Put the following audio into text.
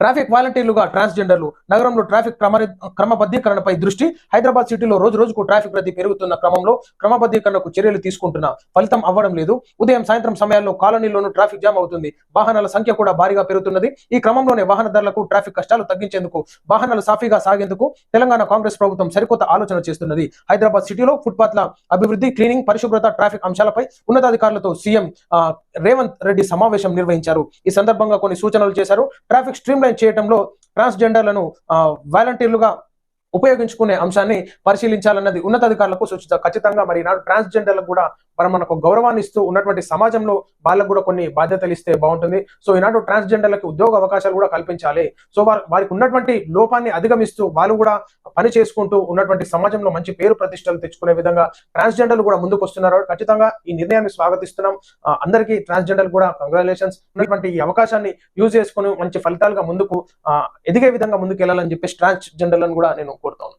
Traffic వాలంటీర్లుగా ట్రాన్స్జెండర్లు నగరంలో traffic క్రమ క్రమబద్ధీకరణపై దృష్టి హైదరాబాద్ సిటీలో రోజు రోజుకు ట్రాఫిక్ రద్దీ పెరుగుతున్న క్రమంలో క్రమబద్ధీకరణకు చర్యలు తీసుకుంటున్నా ఫలితం అవ్వడం లేదు. ఉదయం సాయంత్రం సమయాల్లో కాలనీలోనూ ట్రాఫిక్ జామ్ అవుతుంది. వాహనాల సంఖ్య కూడా భారీగా పెరుగుతున్నది. ఈ క్రమంలోనే వాహనదారులకు ట్రాఫిక్ కష్టాలు తగ్గించేందుకు వాహనాలు సాఫీగా సాగేందుకు తెలంగాణ కాంగ్రెస్ ప్రభుత్వం సరికొత్త ఆలోచన చేస్తున్నది. హైదరాబాద్ సిటీలో ఫుట్పాత్ల అభివృద్ధి క్లీనింగ్ పరిశుభ్రత ట్రాఫిక్ అంశాలపై ఉన్నతాధికారులతో సీఎం రేవంత్ రెడ్డి సమావేశం నిర్వహించారు. ఈ సందర్భంగా కొన్ని సూచనలు చేశారు. ట్రాఫిక్ స్ట్రీమ్ లైన్ చేయడంలో ట్రాన్స్జెండర్లను ఆ, వాలంటీర్లుగా ఉపయోగించుకునే అంశాన్ని పరిశీలించాలన్నది ఉన్నతాధికారులకు సూచిత ఖచ్చితంగా మరి ఈనాడు ట్రాన్స్జెండర్లకు కూడా మనం మనకు గౌరవాన్ని ఇస్తూ ఉన్నటువంటి సమాజంలో వాళ్ళకు కూడా కొన్ని బాధ్యతలు ఇస్తే బాగుంటుంది. సో ఈనాడు ట్రాన్స్జెండర్లకు ఉద్యోగ అవకాశాలు కూడా కల్పించాలి. సో వారికి ఉన్నటువంటి లోపాన్ని అధిగమిస్తూ వాళ్ళు కూడా పని చేసుకుంటూ ఉన్నటువంటి సమాజంలో మంచి పేరు ప్రతిష్టలు తెచ్చుకునే విధంగా ట్రాన్స్జెండర్లు కూడా ముందుకు వస్తున్నారు. ఖచ్చితంగా ఈ నిర్ణయాన్ని స్వాగతిస్తున్నాం. అందరికీ ట్రాన్స్జెండర్ కూడా కంగ్రాచులేషన్స్ ఉన్నటువంటి ఈ అవకాశాన్ని యూజ్ చేసుకుని మంచి ఫలితాలుగా ముందుకు ఎదిగే విధంగా ముందుకు వెళ్ళాలని చెప్పేసి ట్రాన్స్జెండర్లను కూడా నేను కోరుతాను.